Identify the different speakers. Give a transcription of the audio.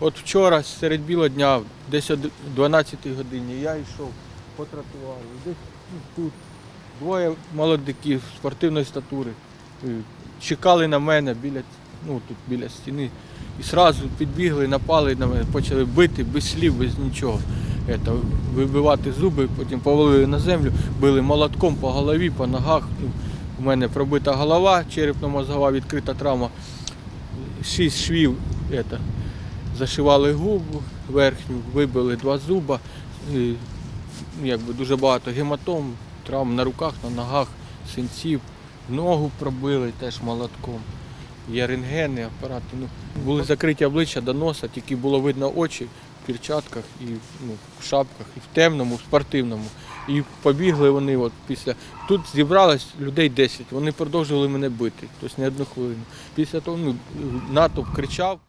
Speaker 1: От вчора серед білого дня, десь о 12 годині, я йшов по тротуару. Десь тут двоє молодиків спортивної статури е, чекали на мене біля, ну, тут, біля стіни. І одразу підбігли, напали на мене, почали бити без слів, без нічого. Это, вибивати зуби, потім повалили на землю, били молотком по голові, по ногах. У мене пробита голова, черепно-мозгова відкрита травма, шість швів. Это, зашивали губу верхню, вибили два зуба, і, ну, якби дуже багато гематом, травм на руках, на ногах, синців, ногу пробили теж молотком. Є рентгени, апарати. Ну, були закриті обличчя до носа, тільки було видно очі в перчатках і ну, в шапках, і в темному, в спортивному. І побігли вони от після. Тут зібралось людей 10, вони продовжували мене бити, тобто не одну хвилину. Після того ну, натовп кричав.